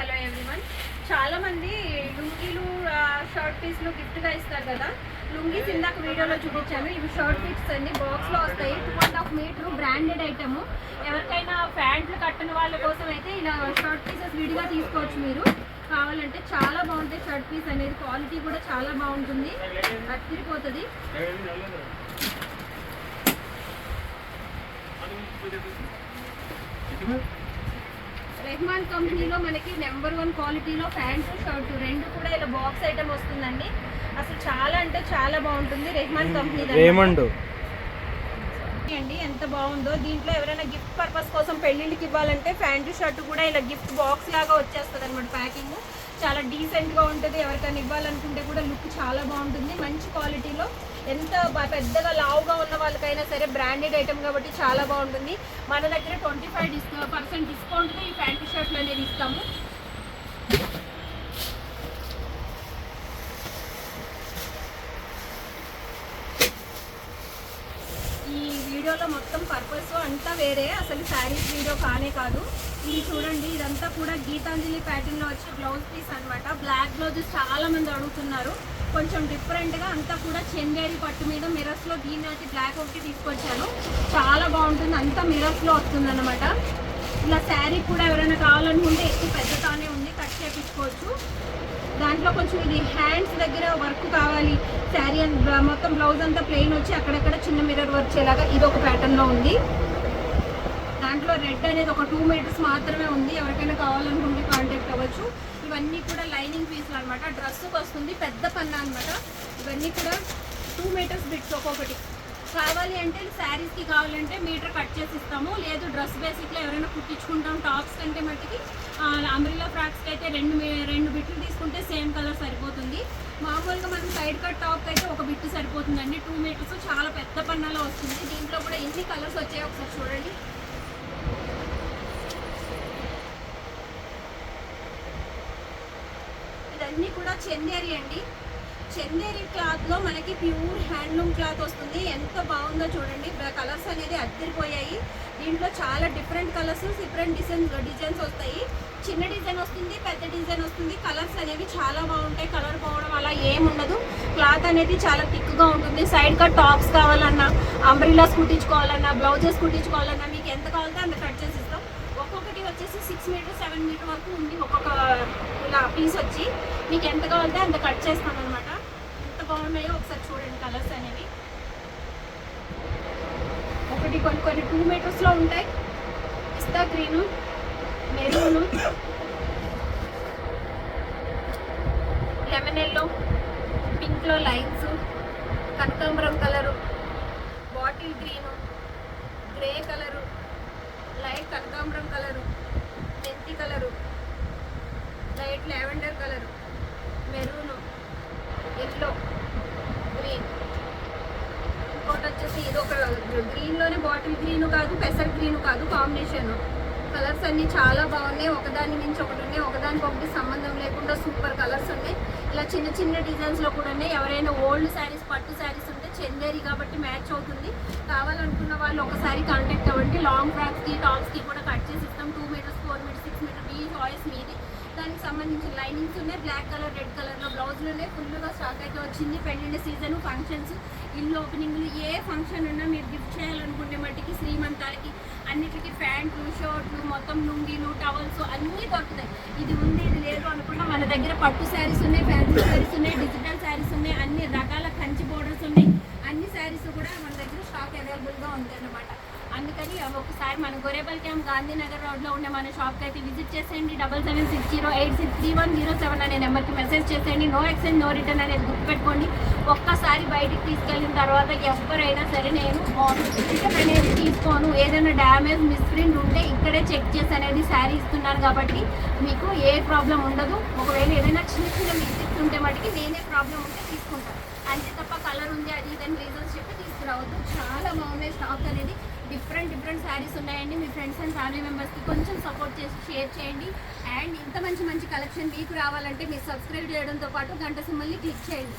Hello everyone. చాలా మంది లుంగీలు shirt పీస్లు గిఫ్ట్గా ఇస్తారు కదా. లుంగీస్ ఇందాక వీడియోలో చూపించాను. ఇవి షర్ట్ పీస్ అండి. బాక్స్లో వస్తాయి. Two and half meter branded item. ఎవరికైనా ప్యాంట్లు కట్టని వాళ్ళ కోసం అయితే ఇలా షర్ట్ పీసెస్ విడిగా తీసుకోవచ్చు మీరు. కావాలంటే చాలా బాగుంటాయి షర్ట్ పీస్ అనేది. క్వాలిటీ కూడా చాలా బాగుంటుంది. అతిరిపోతుంది రెహమాన్ కంపెనీలో మనకి నెంబర్ వన్ క్వాలిటీలో ప్యాంటు షర్ట్ రెండు కూడా ఇలా బాక్స్ ఐటమ్ వస్తుందండి. అసలు చాలా అంటే చాలా బాగుంటుంది రెహమాన్ కంపెనీ రేమండ్. అండి ఎంత బాగుందో. దీంట్లో ఎవరైనా గిఫ్ట్ పర్పస్ కోసం పెళ్ళిళ్ళకి ఇవ్వాలంటే ప్యాంటు షర్ట్ కూడా ఇలా గిఫ్ట్ బాక్స్ లాగా వచ్చేస్తుంది అనమాట ప్యాకింగ్. చాలా డీసెంట్గా ఉంటుంది. ఎవరికైనా ఇవ్వాలనుకుంటే కూడా లుక్ చాలా బాగుంటుంది. మంచి క్వాలిటీలో ఎంత పెద్దగా లావుగా ఉన్న వాళ్ళకైనా సరే బ్రాండెడ్ ఐటమ్ కాబట్టి చాలా బాగుంటుంది. మన దగ్గర ట్వంటీ ఫైవ్ డిస్కౌంట్ పర్సెంట్ డిస్కౌంట్తో ఈ ప్యాంటు షర్ట్లు అనేది ఇస్తాము. ఈ వీడియోలో మొత్తం పర్పస్ అంతా వేరే అసలు శారీస్ వీడియో కానే కాదు. ఇది చూడండి ఇదంతా కూడా గీతాంజలి ప్యాటర్న్లో వచ్చే బ్లౌజ్ పీస్ అనమాట బ్లాక్ బ్లౌజెస్ చాలా మంది అడుగుతున్నారు. కొంచెం డిఫరెంట్గా అంతా కూడా చందేరి పట్టు మీద మిరర్స్ దీని నాటి బ్లాక్ ఒకటి తీసుకొచ్చాను. చాలా బాగుంటుంది. అంతా మిరర్స్ వస్తుందన్నమాట. వస్తుంది అనమాట ఇలా శారీ కూడా ఎవరైనా కావాలనుకుంటే ఎక్కువ పెద్దతానే ఉంది. కట్ చేయించుకోవచ్చు దాంట్లో కొంచెం ఇది హ్యాండ్స్ దగ్గర వర్క్ కావాలి. శారీ మొత్తం బ్లౌజ్ అంతా ప్లెయిన్ వచ్చి అక్కడక్కడ చిన్న మిర్రర్ వర్క్ చేలాగా ఇది ఒక ప్యాటర్న్లో ఉంది. దాంట్లో రెడ్ అనేది ఒక టూ మీటర్స్ మాత్రమే ఉంది. ఎవరికైనా కావాలనుకుంటే కాంటాక్ట్ అవ్వచ్చు. ఇవన్నీ కూడా లైనింగ్ పీసులు అనమాట డ్రెస్కి వస్తుంది పెద్ద పన్న అనమాట ఇవన్నీ కూడా టూ మీటర్స్ బిట్స్ ఒక్కొక్కటి. కావాలి అంటే శారీస్కి కావాలంటే మీటర్ కట్ చేసి ఇస్తాము. లేదు డ్రెస్ బేసిక్లో ఎవరైనా కుట్టించుకుంటాం టాప్స్ కంటే మట్టికి అంబ్రిల్లా ఫ్రాక్స్కి అయితే రెండు మీ- రెండు బిట్లు తీసుకుంటే సేమ్ కలర్ సరిపోతుంది. మామూలుగా మనం సైడ్ కట్ టాప్ అయితే ఒక బిట్టు సరిపోతుందండి. టూ మీటర్స్ చాలా పెద్ద పన్నాలో వస్తుంది. దీంట్లో కూడా ఎన్ని కలర్స్ వచ్చాయో ఒకసారి చూడండి. ఇదన్నీ కూడా చందేరి అండి. చందేరి క్లాత్లో మనకి ప్యూర్ హ్యాండ్లూమ్ క్లాత్ వస్తుంది. ఎంత బాగుందో చూడండి. కలర్స్ అనేది అద్దరిపోయాయి. దీంట్లో చాలా different colours different designs designs వస్తాయి. చిన్న డిజైన్ వస్తుంది పెద్ద డిజైన్ వస్తుంది. కలర్స్ అనేవి చాలా బాగుంటాయి. కలర్ పోవడం అలా ఏముండదు క్లాత్ అనేది చాలా థిక్గా ఉంటుంది. సైడ్ కట్ టాప్స్ కావాలన్నా అంబ్రిలాస్ కుట్టించుకోవాలన్నా బ్లౌజెస్ కుట్టించుకోవాలన్నా మీకు ఎంత కావాలంటే అంత కట్ చేసి వచ్చేసి సిక్స్ మీటర్ సెవెన్ మీటర్ వరకు ఉంది ఒక్కొక్క ఇలా పీస్ వచ్చి మీకు ఎంత కావాలంటే అంత కట్ చేస్తాను అనమాట ఎంత బాగున్నాయో ఒకసారి చూడండి కలర్స్ అనేవి. ఒకటి కొన్ని కొన్ని టూ మీటర్స్లో ఉంటాయి. పిస్తా గ్రీను మెరూను లెమన్ ఎల్లో పింక్లో లైన్స్ కనకాంబరం colour bottle green grey colour light కనకాంబరం కలరు మెంతి colour. Light lavender colour. Maroon. Yellow. Green. ఇంకోటి వచ్చేసి ఇది ఒక గ్రీన్లోనే బాటిల్ గ్రీన్ కాదు పెసర్ గ్రీన్ కాదు కాంబినేషన్. కలర్స్ అన్ని చాలా బాగున్నాయి. ఒకదాని నుంచి ఒకటి ఉన్నాయి. ఒకదానికి ఒకటి సంబంధం లేకుండా సూపర్ కలర్స్ ఉన్నాయి. ఇలా చిన్న చిన్న డిజైన్స్లో కూడా ఉన్నాయి. ఎవరైనా ఓల్డ్ శారీస్ పట్టు శారీస్ ఉంటే చెందేరి కాబట్టి మ్యాచ్ అవుతుంది. కావాలనుకున్న వాళ్ళు ఒకసారి కాంటాక్ట్ అవ్వండి. లాంగ్ ఫ్రాక్స్కి టాప్స్కి టాప్స్కి కూడా కట్ చేసి ఇస్తాం. టూ మీటర్స్ ఫోర్ మీటర్స్ ఈ చాయిస్ మీది. దానికి సంబంధించిన లైనింగ్స్ ఉన్నాయి. బ్లాక్ కలర్ రెడ్ కలర్లో బ్లౌజ్లోనే ఫుల్గా స్టాక్ అయితే వచ్చింది. పెళ్ళిళ్ళ సీజన్ ఫంక్షన్స్ ఇల్లు ఓపెనింగ్లు ఏ ఫంక్షన్ ఉన్నా మీరు గిఫ్ట్ చేయాలనుకునే మట్టికి శ్రీమంతాలకి అన్నిటికీ ప్యాంట్లు షర్ట్లు మొత్తం లుంగీలు టవల్స్ అన్నీ దొరుకుతాయి. ఇది ఉంది ఇది లేదు అనుకున్నా మన దగ్గర పట్టు శారీస్ ఉన్నాయి ఫ్యాన్సీ శారీస్ ఉన్నాయి డిజిటల్ శారీస్ ఉన్నాయి అన్ని రకాల కంచి బోర్డర్స్ ఉన్నాయి. అన్ని శారీస్ కూడా మన దగ్గర స్టాక్ అవైలబుల్గా ఉంది అన్నమాట అందుకని ఒకసారి మన గొరేబల్ క్యాంప్ గాంధీనగర్ రోడ్లో ఉండే మన షాప్కి అయితే విజిట్ చేసేయండి. Double seven six zero eight six three one zero seven అనే నెంబర్కి మెసేజ్ చేసేయండి. నో ఎక్స్చేంజ్ నో రిటర్న్ అనేది గుర్తుపెట్టుకోండి. ఒక్కసారి బయటికి తీసుకెళ్ళిన తర్వాత ఎవరైనా సరే నేను రిటర్న్ అనేది తీసుకోను. ఏదైనా డ్యామేజ్ మిస్ప్రింట్ ఉంటే ఇక్కడే చెక్ చేసి అనేది శారీ ఇస్తున్నాను కాబట్టి మీకు ఏ ప్రాబ్లం ఉండదు. ఒకవేళ ఏదైనా చిన్న చిన్న మిస్టేక్స్ ఉంటే మటుకి నేనే ప్రాబ్లం ఉంటే తీసుకుంటాను. అంతే తప్ప కలర్ ఉంది అది ఇదని రీజన్స్ చెప్పి తీసుకురావద్దు. చాలా బాగున్నాయి స్టాక్ అనేది. డిఫరెంట్ డిఫరెంట్ శారీస్ ఉన్నాయండి. మీ ఫ్రెండ్స్ అండ్ ఫ్యామిలీ మెంబర్స్కి కొంచెం సపోర్ట్ చేసి షేర్ చేయండి. అండ్ ఇంత మంచి మంచి కలెక్షన్ మీకు రావాలంటే మీరు సబ్స్క్రైబ్ చేయడంతో పాటు గంట సింబల్ని క్లిక్ చేయండి.